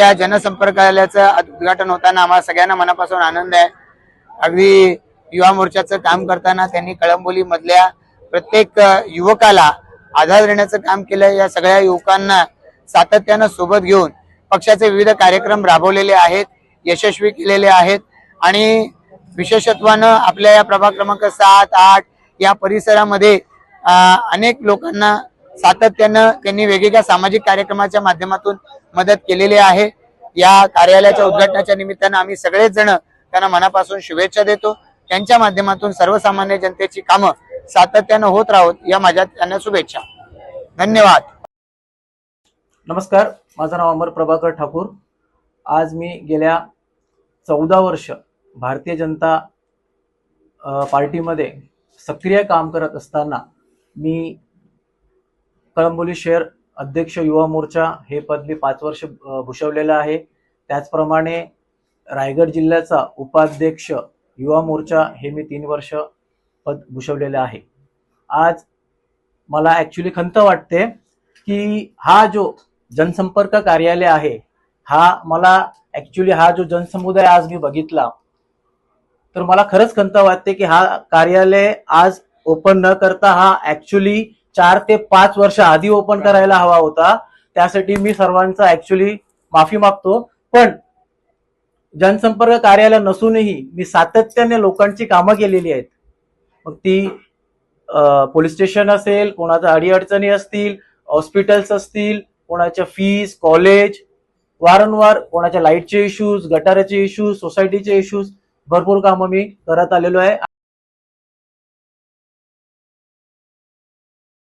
आजच्या जनसंपर्कालयाचं उद्घाटन होताना आम्हाला सगळ्यांना मनापासून आनंद आहे. अगदी युवा मोर्चाचं काम करताना त्यांनी कळंबोली मधल्या प्रत्येक युवकाला आधार देण्याचं काम केलं. या सगळ्या युवकांना सातत्यानं सोबत घेऊन पक्षाचे विविध कार्यक्रम राबवलेले आहेत यशस्वी केलेले आहेत आणि विशेषत्वानं आपल्या या प्रभाग क्रमांक सात आठ या परिसरामध्ये अनेक लोकांना सातत्यानं त्यांनी वेगवेगळ्या सामाजिक कार्यक्रमाच्या माध्यमातून मदत केलेली आहे. या कार्यालयाच्या उद्घाटनाच्या निमित्तानं आम्ही सगळेच जण त्यांना मनापासून शुभेच्छा देतो. त्यांच्या माध्यमातून सर्वसामान्य जनतेची कामं सातत्यानं होत राहोत या माझ्या त्यांना शुभेच्छा. धन्यवाद. नमस्कार माझं नाव अमर प्रभाकर ठाकूर. आज मी गेल्या चौदा वर्ष भारतीय जनता पार्टीमध्ये सक्रिय काम करत असताना मी कळंबोली शहर अध्यक्ष युवा मोर्चा हे पद मी पाच वर्ष भूषवलेलं आहे. त्याचप्रमाणे रायगड जिल्ह्याचा उपाध्यक्ष युवा मोर्चा हे मी तीन वर्ष पद भूषवलेलं आहे. आज मला ॲक्च्युली खंत वाटते की हा जो जनसंपर्क कार्यालय आहे हा मला ॲक्च्युली हा जो जनसमुदाय आज मी बघितला तर मला खरंच खंत वाटते की हा कार्यालय आज ओपन न करता हा ॲक्च्युली चार ते पाच वर्ष आधी ओपन करायला हवा होता. त्यासाठी मी सर्वांचा ऍक्च्युली माफी मागतो. पण जनसंपर्क कार्यालय नसूनही मी सातत्याने लोकांची कामं केलेली आहेत. मग ती पोलीस स्टेशन असेल कोणाच्या अडीअडचणी असतील हॉस्पिटल्स असतील कोणाच्या फीज कॉलेज वारंवार कोणाच्या लाईटचे इश्यूज गटाराचे इश्यूज सोसायटीचे इश्यूज भरपूर कामं मी करत आलेलो आहे.